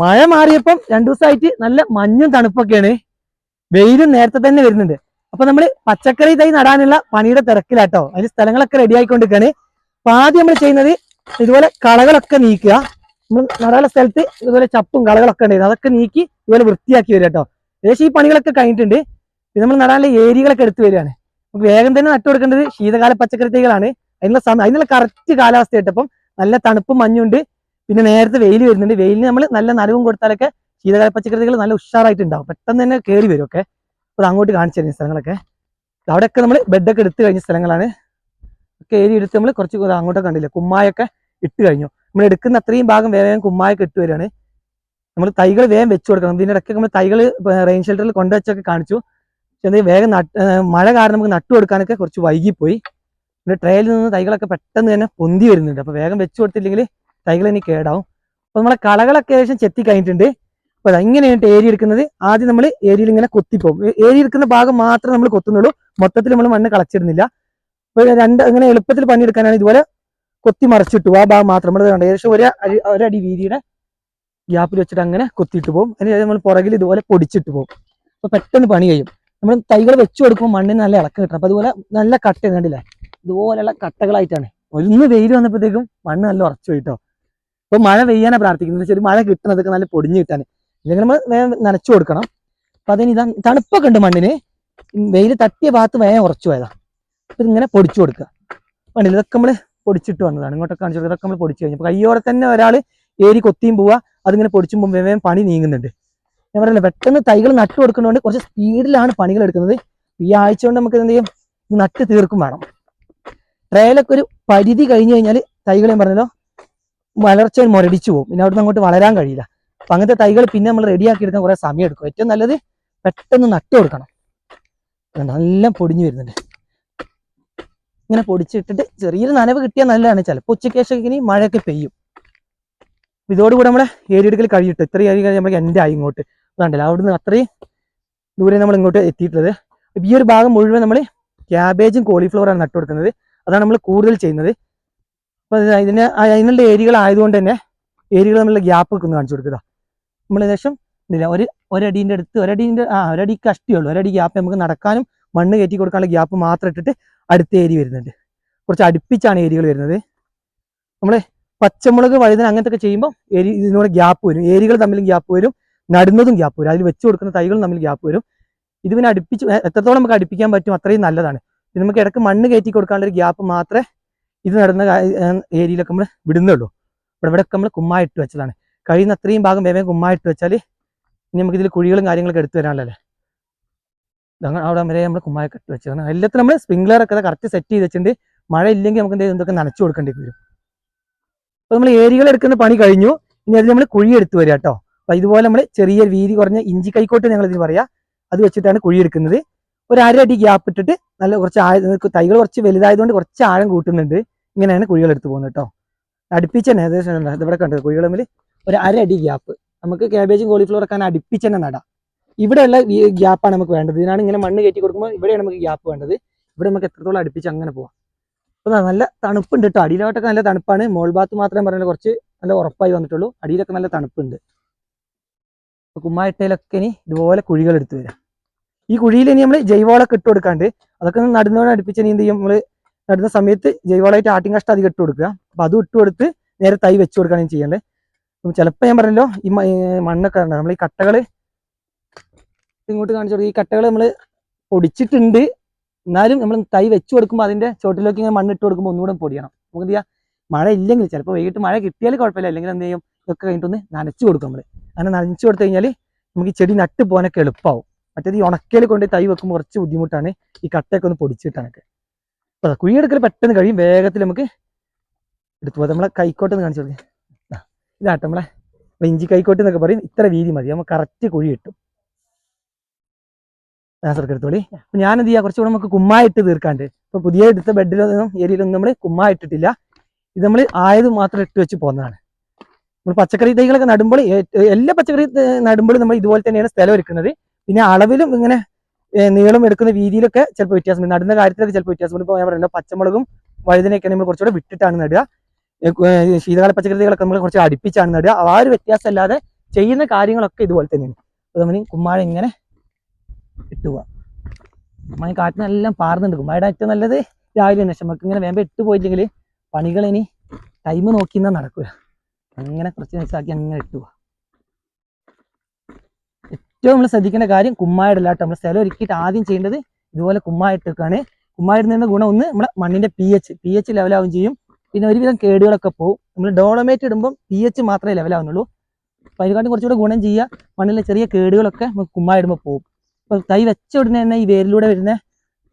മഴ മാറിയപ്പം രണ്ടു ദിവസമായിട്ട് നല്ല മഞ്ഞും തണുപ്പൊക്കെയാണ്. വെയിലും നേരത്തെ തന്നെ വരുന്നുണ്ട്. അപ്പൊ നമ്മൾ പച്ചക്കറി തൈ നടാനുള്ള പണിയുടെ തിരക്കിലാട്ടോ. അതിന് സ്ഥലങ്ങളൊക്കെ റെഡി ആയിക്കൊണ്ടിരിക്കുകയാണ് അപ്പൊ ആദ്യം നമ്മൾ ചെയ്യുന്നത് ഇതുപോലെ കളകളൊക്കെ നീക്കുക. നമ്മൾ നടാനുള്ള സ്ഥലത്ത് ഇതുപോലെ ചപ്പും കളകളൊക്കെ ഉണ്ടായിരുന്നു അതൊക്കെ നീക്കി ഇതുപോലെ വൃത്തിയാക്കി വരിക കേട്ടോ ഏകദേശം ഈ പണികളൊക്കെ കഴിഞ്ഞിട്ടുണ്ട്. പിന്നെ നമ്മൾ നടാനുള്ള ഏരിയകളൊക്കെ എടുത്തു വരികയാണ്. നമുക്ക് വേഗം തന്നെ നട്ടു കൊടുക്കേണ്ടത് ശീതകാല പച്ചക്കറി തൈകളാണ്. അതിനുള്ള സമയം അതിനുള്ള കറക്റ്റ് കാലാവസ്ഥ കിട്ടപ്പം നല്ല തണുപ്പും മഞ്ഞുണ്ട് പിന്നെ നേരത്തെ വെയിൽ വരുന്നുണ്ട്. വെയിലിന് നമ്മൾ നല്ല നനവും കൊടുത്താലൊക്കെ ശീതകാല പച്ചക്കറികൾ നല്ല ഉഷാറായിട്ട് ഉണ്ടാവും പെട്ടെന്ന് തന്നെ കയറി വരും ഒക്കെ. അപ്പോൾ അങ്ങോട്ട് കാണിച്ചു തരുന്ന സ്ഥലങ്ങളൊക്കെ. അവിടെയൊക്കെ നമ്മൾ ബെഡൊക്കെ എടുത്തു കഴിഞ്ഞ സ്ഥലങ്ങളാണ്. ഏരി എടുത്ത് നമ്മൾ കുറച്ച് അങ്ങോട്ടൊക്കെ കണ്ടില്ല? കുമ്മായൊക്കെ ഇട്ട് കഴിഞ്ഞു. നമ്മൾ എടുക്കുന്ന അത്രയും ഭാഗം വേഗം കുമ്മായൊക്കെ ഇട്ട് വരികയാണ്. നമ്മൾ തൈകൾ വേഗം വെച്ച് കൊടുക്കണം. ഇതിന്റെ ഇടയ്ക്ക് നമ്മൾ തൈകൾ റെയിൻ ഷെൽട്ടറിൽ കൊണ്ടുവച്ചൊക്കെ കാണിച്ചു. പക്ഷെ വേഗം മഴ കാരണം നമുക്ക് നട്ടു കൊടുക്കാനൊക്കെ കുറച്ച് വൈകിപ്പോയി. പിന്നെ ട്രെയിലിൽ നിന്ന് തൈകളൊക്കെ പെട്ടെന്ന് തന്നെ പൊന്തി വരുന്നുണ്ട്. അപ്പോൾ വേഗം വെച്ച് കൊടുത്തില്ലെങ്കിൽ തൈകൾ ഇനി കേടാവും. അപ്പോൾ നമ്മളെ കളകളൊക്കെ ഏകദേശം ചെത്തി കഴിഞ്ഞിട്ടുണ്ട്. അപ്പോൾ അത് ഏരി എടുക്കുന്നത്. ആദ്യം നമ്മൾ ഏരിയയിൽ ഇങ്ങനെ കൊത്തിപ്പോകും. ഏരി എടുക്കുന്ന ഭാഗം മാത്രമേ നമ്മൾ കൊത്തുന്നുള്ളൂ. മൊത്തത്തിൽ നമ്മൾ മണ്ണ് കളച്ചിരുന്നില്ല അപ്പോൾ രണ്ട് അങ്ങനെ എളുപ്പത്തിൽ പണിയെടുക്കാനാണ് ഇതുപോലെ കൊത്തി മറിച്ചിട്ടു. ആ ഭാഗം മാത്രം നമ്മൾ കണ്ടത് ഏകദേശം ഒരു ഒരടി വീതിയുടെ ഗ്യാപ്പിൽ വെച്ചിട്ട് അങ്ങനെ കൊത്തിയിട്ട് പോകും. അതിന് നമ്മൾ പുറകിൽ ഇതുപോലെ പൊടിച്ചിട്ട് പോകും. അപ്പോൾ പെട്ടെന്ന് പണി കഴിയും. നമ്മൾ തൈകൾ വെച്ചു കൊടുക്കുമ്പോൾ മണ്ണിന് നല്ല ഇളക്കം കിട്ടണം. അപ്പോൾ അതുപോലെ നല്ല കട്ട കണ്ടില്ലേ? ഇതുപോലെയുള്ള കട്ടകളായിട്ടാണ്. ഒന്ന് വെയിൽ വന്നപ്പോഴത്തേക്കും മണ്ണ് നല്ല ഉറച്ചു പോയിട്ടോ അപ്പോൾ മഴ പെയ്യാനാണ് പ്രാർത്ഥിക്കുന്നത്. ശരി മഴ കിട്ടുന്നതൊക്കെ നല്ല പൊടിഞ്ഞു കിട്ടാൻ ഇല്ലെങ്കിൽ നമ്മൾ വേഗം നനച്ചു കൊടുക്കണം. അപ്പം അതിന് ഇതാ തണുപ്പൊക്കെ ഉണ്ട് മണ്ണിന്. വെയിൽ തട്ടിയ ഭാഗത്ത് വേഗം ഉറച്ചു പോയതാ. അപ്പം ഇതിങ്ങനെ പൊടിച്ചു കൊടുക്കുക മണ്ണിൽ ഇതൊക്കെ നമ്മൾ പൊടിച്ചിട്ട് വന്നതാണ്. ഇങ്ങോട്ടൊക്കെ കാണിച്ചു കൊടുക്കുക ഇതൊക്കെ നമ്മൾ പൊടിച്ചു കഴിഞ്ഞു. അപ്പോൾ കയ്യോടെ തന്നെ ഒരാൾ ഏരി കൊത്തിയും പോവുക അതിങ്ങനെ പൊടിച്ചുമ്പോൾ വേഗം പണി നീങ്ങുന്നുണ്ട്. ഞാൻ പറഞ്ഞില്ല? പെട്ടെന്ന് തൈകൾ നട്ടു കൊടുക്കുന്നതുകൊണ്ട് കുറച്ച് സ്പീഡിലാണ് പണികൾ എടുക്കുന്നത്. ഈ ആഴ്ച കൊണ്ട് നമുക്ക് എന്ത് ചെയ്യും? നട്ട് തീർക്കും വേണം. ട്രയലൊക്കെ ഒരു പരിധി കഴിഞ്ഞു കഴിഞ്ഞാൽ തൈകൾ ഞാൻ പറഞ്ഞല്ലോ വളർച്ച മുരടിച്ചു പോകും. പിന്നെ അവിടുന്ന് അങ്ങോട്ട് വളരാൻ കഴിയില്ല. അപ്പൊ അങ്ങനത്തെ തൈകൾ പിന്നെ നമ്മൾ റെഡിയാക്കി എടുക്കാൻ കുറെ സമയം എടുക്കും. ഏറ്റവും നല്ലത് പെട്ടെന്ന് നട്ടു കൊടുക്കണം. നല്ല പൊടിഞ്ഞു വരുന്നുണ്ട്. ഇങ്ങനെ പൊടിച്ചിട്ടിട്ട് ചെറിയൊരു നനവ് കിട്ടിയാൽ നല്ലതാണ് ചിലപ്പോൾ. ഉച്ചയ്ക്ക് ശേഷം ഇനി മഴയൊക്കെ പെയ്യും. ഇതോടുകൂടെ ഇതോടുകൂടി നമ്മളെ ഏരിയെടുക്കൽ കഴിയിട്ടു. ഇത്രയും ഏരിയ കഴിഞ്ഞ് നമുക്ക് എന്റെ ആയി ഇങ്ങോട്ട്? അതുണ്ടല്ലോ അവിടുന്ന് അത്രയും ദൂരെ നമ്മൾ ഇങ്ങോട്ട് എത്തിയിട്ടുള്ളത്. ഈ ഒരു ഭാഗം മുഴുവൻ നമ്മൾ ക്യാബേജും കോളിഫ്ലവറാണ് നട്ടു കൊടുക്കുന്നത് അതാണ് നമ്മൾ കൂടുതൽ ചെയ്യുന്നത്. അപ്പൊ ഇത് ഇതിന് അതിനുള്ള ഏരിയകൾ ആയതുകൊണ്ട് തന്നെ ഏരിയകൾ തമ്മിലുള്ള ഗ്യാപ്പ് ഒക്കെ ഒന്ന് കാണിച്ചു കൊടുക്കുക നമ്മൾ ഏകദേശം ഇല്ല ഒരു ഒരടീന്റെ അടുത്ത് ഒരടീന്റെ ആ ഒരടി കഷ്ടിയുള്ളൂ ഒരടി ഗ്യാപ്പ് നമുക്ക് നടക്കാനും മണ്ണ് കയറ്റി കൊടുക്കാനുള്ള ഗ്യാപ്പ് മാത്രം ഇട്ടിട്ട് അടുത്ത ഏരി വരുന്നുണ്ട്. കുറച്ച് അടുപ്പിച്ചാണ് ഏരികൾ വരുന്നത്. നമ്മൾ പച്ചമുളക് വഴുതന അങ്ങനത്തെ ഒക്കെ ചെയ്യുമ്പോൾ ഏരി ഇതിനോട് ഗ്യാപ്പ് വരും. ഏരികൾ തമ്മിലും ഗ്യാപ്പ് വരും. നടുന്നതും ഗ്യാപ്പ് വരും. അതിൽ വെച്ച് കൊടുക്കുന്ന തൈകളും തമ്മിൽ ഗ്യാപ്പ് വരും. ഇത് പിന്നെ അടുപ്പിച്ച് എത്രത്തോളം നമുക്ക് അടുപ്പിക്കാൻ പറ്റും അത്രയും നല്ലതാണ്. ഇത് നമുക്ക് ഇടയ്ക്ക് മണ്ണ് കയറ്റി കൊടുക്കാനുള്ള ഒരു ഗ്യാപ്പ് മാത്രമേ ഇത് നടന്ന ഏരിയയിലൊക്കെ നമ്മൾ വിടുന്നുള്ളൂ ഇവിടെ ഇവിടെയൊക്കെ നമ്മൾ കുമ്മായിട്ട് വെച്ചതാണ്. കഴിയുന്ന അത്രയും ഭാഗം വേഗം കുമ്മായിട്ട് വെച്ചാൽ ഇനി നമുക്ക് ഇതിൽ കുഴികളും കാര്യങ്ങളൊക്കെ എടുത്തു വരാനല്ലേ? അവിടെ വരെ നമ്മൾ കുമ്മായൊക്കെ ഇട്ട് വെച്ചതാണ്. എല്ലാത്തിനും നമ്മൾ സ്പ്രിംഗ്ലർ ഒക്കെ കറക്റ്റ് സെറ്റ് ചെയ്ത് വെച്ചിട്ടുണ്ട്. മഴ ഇല്ലെങ്കിൽ നമുക്ക് എന്തെങ്കിലും എന്തൊക്കെ നനച്ചു കൊടുക്കേണ്ടി വരും. അപ്പോൾ നമ്മൾ ഏരിയകൾ എടുക്കുന്ന പണി കഴിഞ്ഞു. ഇനി അതിൽ നമ്മൾ കുഴി എടുത്തു വരിക കേട്ടോ. അപ്പൊ ഇതുപോലെ നമ്മൾ ചെറിയ വീതി കുറഞ്ഞ ഇഞ്ചി കൈക്കോട്ട് ഞങ്ങൾ ഇതിന് പറയാ. അത് വെച്ചിട്ടാണ് കുഴി എടുക്കുന്നത്. ഒരു അര അടി ഗ്യാപ്പ് ഇട്ടിട്ട് നല്ല കുറച്ച് തൈകൾ കുറച്ച് വലുതായതുകൊണ്ട് കുറച്ച് ആഴം കൂട്ടുന്നുണ്ട്. ഇങ്ങനെയാണ് കുഴികൾ എടുത്തു പോകുന്നത് കേട്ടോ അടുപ്പിച്ച് തന്നെ ഏകദേശം ഇവിടെ കണ്ടത് കുഴികൾ തമ്മിൽ ഒരു അരടി ഗ്യാപ്പ്. നമുക്ക് കാബേജും കോളിഫ്ലവർ ഒക്കെ അടുപ്പിച്ച് തന്നെ നടാം. ഇവിടെയുള്ള ഗ്യാപ്പാണ് നമുക്ക് വേണ്ടത്. ഇതിനാണ് ഇങ്ങനെ മണ്ണ് കയറ്റി കൊടുക്കുമ്പോൾ ഇവിടെയാണ് നമുക്ക് ഗ്യാപ്പ് വേണ്ടത്. ഇവിടെ നമുക്ക് എത്രത്തോളം അടുപ്പിച്ച് അങ്ങനെ പോവാം. അപ്പോൾ നല്ല തണുപ്പുണ്ട് കേട്ടോ അടിയിലോട്ടൊക്കെ നല്ല തണുപ്പാണ്. മോൾ ഭാഗത്ത് മാത്രമേ പറഞ്ഞാൽ കുറച്ച് നല്ല ഉറപ്പായി വന്നിട്ടുള്ളൂ. അടിയിലൊക്കെ നല്ല തണുപ്പുണ്ട്. അപ്പോൾ കുമ്മായിട്ടയിലൊക്കെ ഇനി ഇതുപോലെ കുഴികൾ എടുത്തു വരാം. ഈ കുഴിയിൽ ഇനി നമ്മൾ ജൈവവളമൊക്കെ ഇട്ട് കൊടുക്കാണ്ട് അതൊക്കെ നടുന്നോടെ അടുപ്പിച്ച് ഇനി എന്ത് ചെയ്യും? നമ്മൾ നടുന്ന സമയത്ത് ജൈവവളമായിട്ട് ആട്ടിൻ കഷ്ടം അധികം ഇട്ട് കൊടുക്കുക. അപ്പോൾ അതും ഇട്ട് കൊടുത്ത് നേരെ തൈ വെച്ച് കൊടുക്കുകയാണ് ചെയ്യേണ്ടത്. അപ്പം ചിലപ്പോൾ ഞാൻ പറഞ്ഞല്ലോ ഈ മണ്ണൊക്കെ ഉണ്ട് നമ്മൾ ഈ കട്ടകൾ ഇങ്ങോട്ട് കാണിച്ചു കൊടുക്കുക ഈ കട്ടകൾ നമ്മൾ പൊടിച്ചിട്ടുണ്ട്. എന്നാലും നമ്മൾ തൈ വെച്ച് കൊടുക്കുമ്പോൾ അതിന്റെ ചോട്ടിലേക്ക് ഇങ്ങനെ മണ്ണിട്ട് കൊടുക്കുമ്പോൾ ഒന്നുകൂടെ പൊടിയണം. നമുക്ക് എന്ത് ചെയ്യാം മഴ ഇല്ലെങ്കിൽ ചിലപ്പോൾ വൈകിട്ട് മഴ കിട്ടിയാൽ കുഴപ്പമില്ല. അല്ലെങ്കിൽ എന്ത് ചെയ്യും? ഇതൊക്കെ കഴിഞ്ഞിട്ടൊന്ന് നനച്ചു കൊടുക്കും നമ്മൾ അങ്ങനെ നനച്ചു കൊടുത്തു കഴിഞ്ഞാൽ നമുക്ക് ഈ ചെടി നട്ട് പോകാനൊക്കെ എളുപ്പമാവും മറ്റേത് ഈ ഉണക്കയിൽ കൊണ്ട് തൈ വെക്കുമ്പോൾ കുറച്ച് ബുദ്ധിമുട്ടാണ്. ഈ കട്ടയൊക്കെ ഒന്ന് പൊടിച്ചിട്ടാനൊക്കെ. അപ്പോൾ കുഴിയെടുക്കൽ പെട്ടെന്ന് കഴിയും. വേഗത്തിൽ നമുക്ക് എടുത്തു പോകാം. നമ്മളെ കൈക്കോട്ടെന്ന് കാണിച്ചു കൊടുക്കാം. ഇതാട്ടെ നമ്മളെ ഇഞ്ചി കൈക്കോട്ട് എന്നൊക്കെ പറയും. ഇത്ര വീതി മതി. നമുക്ക് കറക്റ്റ് കുഴി കിട്ടും. നാസർക്ക് എടുത്തോളി. അപ്പൊ ഞാൻ എന്ത് ചെയ്യാം? കുറച്ചുകൂടെ നമുക്ക് കുമ്മായിട്ട് തീർക്കാണ്ട്. ഇപ്പൊ പുതിയ എടുത്ത ബെഡിലൊന്നും ഏരിയയിലൊന്നും നമ്മൾ കുമ്മായിട്ടിട്ടില്ല ഇത് നമ്മൾ ആയത് മാത്രം ഇട്ട് വെച്ച് പോകുന്നതാണ് നമ്മൾ പച്ചക്കറി തൈകളൊക്കെ നടുമ്പോൾ എല്ലാ പച്ചക്കറി നടുമ്പോഴും നമ്മൾ ഇതുപോലെ തന്നെയാണ് സ്ഥലം ഒരുക്കുന്നത്. പിന്നെ അളവിലും ഇങ്ങനെ നീളം എടുക്കുന്ന രീതിയിലൊക്കെ ചിലപ്പോൾ വ്യത്യാസം. നടുന്ന കാര്യത്തിലൊക്കെ ചിലപ്പോൾ വ്യത്യാസം. ഇപ്പോൾ ഞാൻ പറയുന്നത് പച്ചമുളകും വഴുതനയൊക്കെ നമ്മൾ കുറച്ചുകൂടെ വിട്ടിട്ടാണ് നടുക. ശീതകാല പച്ചക്കറികളൊക്കെ നമ്മൾ കുറച്ച് അടുപ്പിച്ചാണ് നടുക. ആ ഒരു വ്യത്യാസം അല്ലാതെ ചെയ്യുന്ന കാര്യങ്ങളൊക്കെ ഇതുപോലെ തന്നെയാണ്. അപ്പോൾ നമ്മൾ കുമ്മാഴ ഇങ്ങനെ ഇട്ട് പോവാം. കുമ്മായ കാറ്റിനെല്ലാം പാർന്നുണ്ട് കുമ്മായുടെ ഏറ്റവും നല്ലത് രാവിലെ തന്നെ. നമുക്ക് ഇങ്ങനെ വേമ്പ ഇട്ട് പോയില്ലെങ്കിൽ പണികൾ ഇനി ടൈം നോക്കി എന്നാൽ നടക്കുക അങ്ങനെ കുറച്ച് മനസ്സിലാക്കി അങ്ങനെ ഇട്ട് പോവാം. ഏറ്റവും നമ്മൾ ശ്രദ്ധിക്കേണ്ട കാര്യം കുമ്മായിടലാട്ടോ നമ്മൾ സ്ഥലം ഒരുക്കിയിട്ട് ആദ്യം ചെയ്യേണ്ടത് ഇതുപോലെ കുമ്മായിട്ടൊക്കെയാണ് കുമ്മായിടുന്നതിന്റെ ഗുണം ഒന്ന് നമ്മുടെ മണ്ണിന്റെ പി എച്ച് പി എച്ച് ലെവലാവും ചെയ്യും. പിന്നെ ഒരുവിധം കേടുകളൊക്കെ പോകും നമ്മൾ ഡോളമേറ്റ് ഇടുമ്പം പി എച്ച് മാത്രമേ ലെവലാവുന്നുള്ളൂ അപ്പോൾ അതിനെക്കാട്ടും കുറച്ചുകൂടെ ഗുണം ചെയ്യുക. മണ്ണിലെ ചെറിയ കേടുകളൊക്കെ നമുക്ക് കുമ്മായിടുമ്പോൾ പോകും അപ്പോൾ തൈ വെച്ച ഉടനെ തന്നെ ഈ വേരിലൂടെ വരുന്ന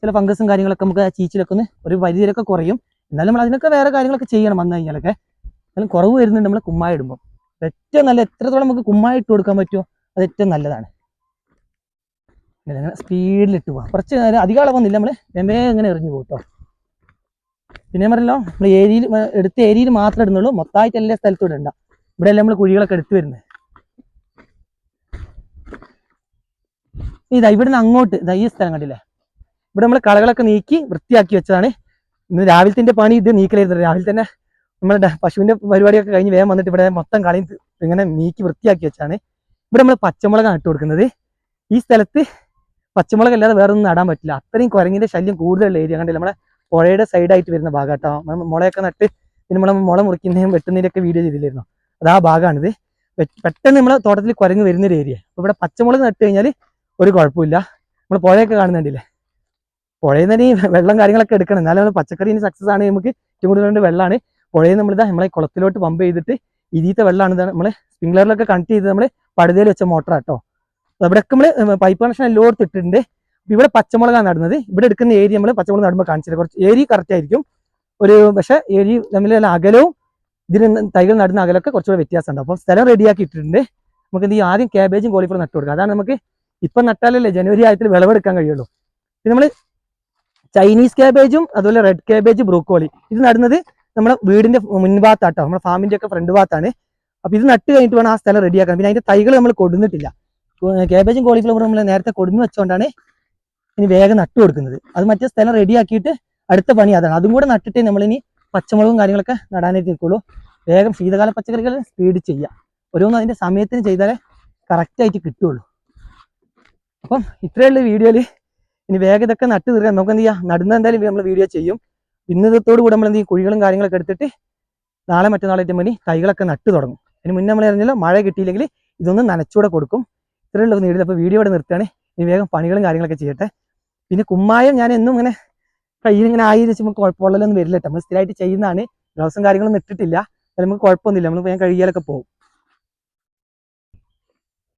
ചില ഫംഗസും കാര്യങ്ങളൊക്കെ നമുക്ക് ആ ചീച്ചിലൊക്കെ ഒന്ന് ഒരു പരിധിയിലൊക്കെ കുറയും. എന്നാലും നമ്മൾ അതിനൊക്കെ വേറെ കാര്യങ്ങളൊക്കെ ചെയ്യണം വന്നു കഴിഞ്ഞാലൊക്കെ. എന്നാലും കുറവ് വരുന്നുണ്ട് നമ്മൾ കുമ്മായിടുമ്പോൾ ഏറ്റവും നല്ല എത്രത്തോളം നമുക്ക് കുമ്മായി ഇട്ട് കൊടുക്കാൻ പറ്റുമോ? അത് ഏറ്റവും നല്ലതാണ്. ഇങ്ങനെ അങ്ങനെ സ്പീഡിലിട്ട് പോവാം. കുറച്ച് നേരം അധികം അളവൊന്നുമില്ല നമ്മൾ വെമ്പേ ഇങ്ങനെ എറിഞ്ഞു പോകും കേട്ടോ പിന്നെ പറയല്ലോ നമ്മൾ ഏരിയയിൽ എടുത്ത ഏരിയയിൽ മാത്രം ഇടുന്നുള്ളൂ. മൊത്തമായിട്ട് എല്ലാ സ്ഥലത്തും ഇടണ്ട. ഇവിടെ എല്ലാം നമ്മൾ കുഴികളൊക്കെ എടുത്തു വരുന്നത് ഇതാ ഇവിടുന്ന് അങ്ങോട്ട് ഇതാ ഈ സ്ഥലം കണ്ടില്ലേ? ഇവിടെ നമ്മൾ കളകളൊക്കെ നീക്കി വൃത്തിയാക്കി വെച്ചതാണ്. ഇന്ന് രാവിലത്തെ പണി ഇത് നീക്കലായിരുന്നു. രാവിലെ തന്നെ നമ്മളുടെ പശുവിന്റെ പരിപാടിയൊക്കെ കഴിഞ്ഞ് വേഗം വന്നിട്ട് ഇവിടെ മൊത്തം കളയും ഇങ്ങനെ നീക്കി വൃത്തിയാക്കി വെച്ചാണ്. ഇവിടെ നമ്മൾ പച്ചമുളകാണ് ഇട്ട് കൊടുക്കുന്നത്. ഈ സ്ഥലത്ത് പച്ചമുളക് അല്ലാതെ വേറെ ഒന്നും നടാൻ പറ്റില്ല. അത്രയും കുരങ്ങിന്റെ ശല്യം കൂടുതലുള്ള ഏരിയ. കണ്ടില്ല? നമ്മുടെ പുഴയുടെ സൈഡായിട്ട് വരുന്ന ഭാഗം കേട്ടോ മുളയൊക്കെ നട്ട് പിന്നെ നമ്മളെ മുള മുറിക്കുന്നതും വെട്ടുന്നതിന്റെ ഒക്കെ വീഡിയോ ചെയ്തില്ലായിരുന്നു അത് ആ ഭാഗമാണിത് പെട്ടെന്ന് നമ്മളെ തോട്ടത്തിൽ കുരങ്ങ് വരുന്നൊരു ഏരിയ. അപ്പൊ ഇവിടെ പച്ചമുളക് നട്ട് കഴിഞ്ഞാൽ ഒരു കുഴപ്പമില്ല. നമ്മൾ പുഴയൊക്കെ കാണുന്നുണ്ടല്ലേ പുഴയിൽ നിന്ന് വെള്ളം കാര്യങ്ങളൊക്കെ എടുക്കണം. എന്നാലും നമ്മൾ പച്ചക്കറി സക്സസ് ആണ്. നമുക്ക് ഏറ്റവും കൂടുതൽ വെള്ളമാണ് പുഴയിൽ നമ്മളിതാ നമ്മളെ കുളത്തിലോട്ട് പമ്പ് ചെയ്തിട്ട് ഇതിത്തെ വെള്ളമാണ് നമ്മൾ സ്പ്രിംഗ്ലറിലൊക്കെ കണക്ട് ചെയ്ത് നമ്മൾ പടുതയിൽ വെച്ച മോട്ടർ കേട്ടോ ഇവിടെയൊക്കെ നമ്മൾ പൈപ്പ് കണക്ഷൻ എല്ലായിടത്തും ഇട്ടിട്ടുണ്ട്. ഇവിടെ പച്ചമുളകാണ് നടുന്നത്. ഇവിടെ എടുക്കുന്ന ഏരിയ നമ്മൾ പച്ചമുളക് നടുമ്പോൾ കാണിച്ചില്ല കുറച്ച് ഏരി കറക്റ്റ് ആയിരിക്കും. ഒരു പക്ഷേ ഏരി തമ്മിൽ അകലവും ഇതിന് തൈകൾ നടുന്ന അകലൊക്കെ കുറച്ചുകൂടെ വ്യത്യാസമുണ്ട്. അപ്പോൾ സ്ഥലം റെഡിയാക്കി ഇട്ടിട്ടുണ്ട്. നമുക്ക് എന്ത് ആദ്യം ക്യാബേജും കോളിഫ്ലവർ നട്ടു കൊടുക്കുക അതാണ് നമുക്ക് ഇപ്പം നട്ടാലല്ലേ ജനുവരി ആയത്തിൽ വിളവെടുക്കാൻ കഴിയുള്ളൂ. പിന്നെ നമ്മൾ ചൈനീസ് ക്യാബേജും അതുപോലെ റെഡ് ക്യാബേജ് ബ്രോക്കോളി ഇത് നടുന്നത് നമ്മുടെ വീടിന്റെ മുൻഭാഗത്താട്ടോ നമ്മുടെ ഫാമിന്റെ ഒക്കെ ഫ്രണ്ട് ഭാഗത്താണ്. അപ്പൊ ഇത് നട്ട് കഴിഞ്ഞിട്ട് വേണം ആ സ്ഥലം റെഡിയാക്കാൻ പിന്നെ അതിന്റെ തൈകൾ നമ്മൾ കൊടുന്നിട്ടില്ല. ക്യാബേജും കോളിഫ്ലവറും നമ്മൾ നേരത്തെ കൊടുന്നു വെച്ചുകൊണ്ടാണ് ഇനി വേഗം നട്ടു കൊടുക്കുന്നത്. അത് മറ്റേ സ്ഥലം റെഡിയാക്കിയിട്ട് അടുത്ത പണി അതാണ്. അതും കൂടെ നട്ടിട്ട് നമ്മളിനി പച്ചമുളകും കാര്യങ്ങളൊക്കെ നടാനായിട്ട് നിൽക്കുള്ളൂ വേഗം ശീതകാല പച്ചക്കറികൾ സ്പീഡ് ചെയ്യുക ഓരോന്നും അതിന്റെ സമയത്തിന് ചെയ്താലേ കറക്റ്റായിട്ട് കിട്ടുള്ളൂ. അപ്പം ഇത്രയുള്ള വീഡിയോയിൽ ഇനി വേഗം ഇതൊക്കെ നട്ട് തീർക്കാൻ നമുക്ക് എന്ത് ചെയ്യാം? നടുന്ന എന്തായാലും നമ്മൾ വീഡിയോ ചെയ്യും. ഇന്നതത്തോടു കൂടെ നമ്മൾ എന്ത് ചെയ്യും? കുഴികളും കാര്യങ്ങളൊക്കെ എടുത്തിട്ട് നാളെ മറ്റന്നാളായിട്ട് മണി തൈകളൊക്കെ നട്ട് തുടങ്ങും. അതിന് മുന്നേ നമ്മൾ അറിഞ്ഞല്ലോ മഴ കിട്ടിയില്ലെങ്കിൽ ഇതൊന്ന് നനച്ചുകൂടെ കൊടുക്കും. ഇത്രയുള്ള നേടിയത്. അപ്പോൾ വീഡിയോ ഇവിടെ നിർത്തുകയാണ്. ഇനി വേഗം പണികളും കാര്യങ്ങളൊക്കെ ചെയ്യട്ടെ. പിന്നെ കുമ്മായം ഞാൻ എന്നും ഇങ്ങനെ കയ്യിൽ ഇങ്ങനെ ആയി നമുക്ക് കുഴപ്പമുള്ളതൊന്നും വരില്ല നമ്മൾ സ്ഥിരമായിട്ട് ചെയ്യുന്നതാണ്. ഗ്ലൗസും കാര്യങ്ങളൊന്നും ഇട്ടിട്ടില്ല. നമുക്ക് കുഴപ്പമൊന്നുമില്ല. നമ്മൾ ഞാൻ കഴുകിയാലൊക്കെ പോകും.